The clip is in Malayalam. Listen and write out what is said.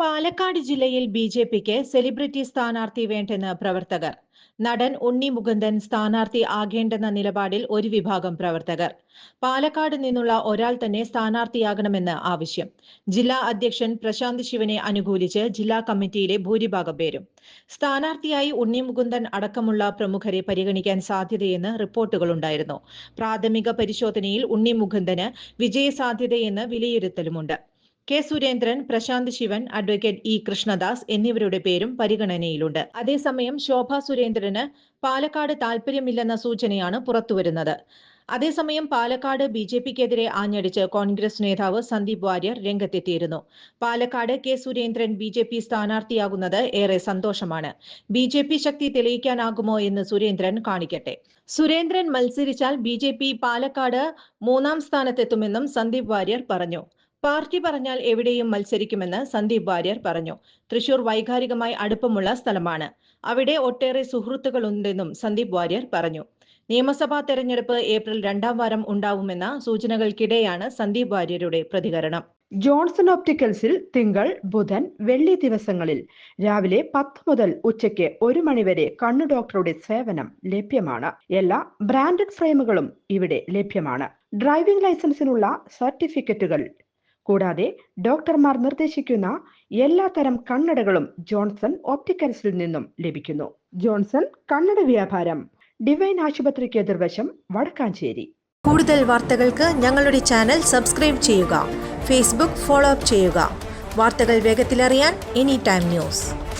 പാലക്കാട് ജില്ലയിൽ ബി ജെ പിക്ക് സെലിബ്രിറ്റി സ്ഥാനാർത്ഥി വേണ്ടെന്ന് പ്രവർത്തകർ. നടൻ ഉണ്ണി മുകുന്ദൻ സ്ഥാനാർത്ഥി ആകേണ്ടെന്ന നിലപാടിൽ ഒരു വിഭാഗം പ്രവർത്തകർ. പാലക്കാട് നിന്നുള്ള ഒരാൾ തന്നെ സ്ഥാനാർത്ഥിയാകണമെന്ന് ആവശ്യം. ജില്ലാ അധ്യക്ഷൻ പ്രശാന്ത് ശിവനെ അനുകൂലിച്ച് ജില്ലാ കമ്മിറ്റിയിലെ ഭൂരിഭാഗം പേരും. സ്ഥാനാർത്ഥിയായി ഉണ്ണി മുകുന്ദൻ അടക്കമുള്ള പ്രമുഖരെ പരിഗണിക്കാൻ സാധ്യതയെന്ന് റിപ്പോർട്ടുകളുണ്ടായിരുന്നു പ്രാഥമിക പരിശോധനയിൽ ഉണ്ണി മുകുന്ദന് വിജയസാധ്യതയെന്ന് വിലയിരുത്തലുമുണ്ട്. K Surendran Prashanth Sivan advocate E Krishnadas എന്നിവരുടെ പേരും പരിഗണനയിലുണ്ട്. അതേസമയം ശോഭ സുരേന്ദ്രന് പാലക്കാട് താൽപര്യമില്ലെന്ന സൂചനയാണ് പുറത്തുവരുന്നത്. അതേസമയം പാലക്കാട് ബി ജെ പിക്കെതിരെ ആഞ്ഞടിച്ച് കോൺഗ്രസ് നേതാവ് സന്ദീപ് വാര്യർ രംഗത്തെത്തിയിരുന്നു. Palakkad K Surendran B J P സ്ഥാനാർത്ഥിയാകുന്നത് ഏറെ സന്തോഷമാണ്. ബി ജെ പി ശക്തി തെളിയിക്കാനാകുമോ എന്ന് സുരേന്ദ്രൻ കാണിക്കട്ടെ. സുരേന്ദ്രൻ മത്സരിച്ചാൽ ബി ജെ പി പാലക്കാട് മൂന്നാം സ്ഥാനത്തെത്തുമെന്നും സന്ദീപ് വാര്യർ പറഞ്ഞു. പാർട്ടി പറഞ്ഞാൽ എവിടെയും മത്സരിക്കുമെന്ന് സന്ദീപ് വാര്യർ പറഞ്ഞു. തൃശൂർ വൈകാരികമായി അടുപ്പമുള്ള സ്ഥലമാണ്. അവിടെ ഒട്ടേറെ സുഹൃത്തുക്കളുണ്ടെന്നും സന്ദീപ് വാര്യർ പറഞ്ഞു. നിയമസഭാ തെരഞ്ഞെടുപ്പ് ഏപ്രിൽ രണ്ടാം വാരം ഉണ്ടാവുമെന്ന സൂചനകൾക്കിടെയാണ് സന്ദീപ് വാര്യരുടെ പ്രതികരണം. ജോൺസൺ ഓപ്റ്റിക്കൽസിൽ തിങ്കൾ ബുധൻ വെള്ളി ദിവസങ്ങളിൽ രാവിലെ പത്ത് മുതൽ ഉച്ചയ്ക്ക് ഒരു മണിവരെ കണ്ണു ഡോക്ടറുടെ സേവനം ലഭ്യമാണ്. എല്ലാ ബ്രാൻഡഡ് ഫ്രെയിമുകളും ഇവിടെ ലഭ്യമാണ്. ഡ്രൈവിംഗ് ലൈസൻസിനുള്ള സർട്ടിഫിക്കറ്റുകൾ കൂടാതെ ഡോക്ടർമാർ നിർദ്ദേശിക്കുന്ന എല്ലാ തരം കണ്ണടകളും ജോൺസൺ ഓപ്റ്റിക്കൽസിൽ നിന്നും ലഭിക്കുന്നു. ജോൺസൺ കണ്ണട വ്യാപാരം ഡിവൈൻ ആശുപത്രിക്ക് എതിർവശം വടക്കാഞ്ചേരി. കൂടുതൽ വാർത്തകൾക്ക് ഞങ്ങളുടെ ചാനൽ സബ്സ്ക്രൈബ് ചെയ്യുക ഫേസ്ബുക്ക് ഫോളോ അപ്പ് ചെയ്യുക. വാർത്തകൾ വേഗത്തിലറിയാൻ എനി ടൈം ന്യൂസ്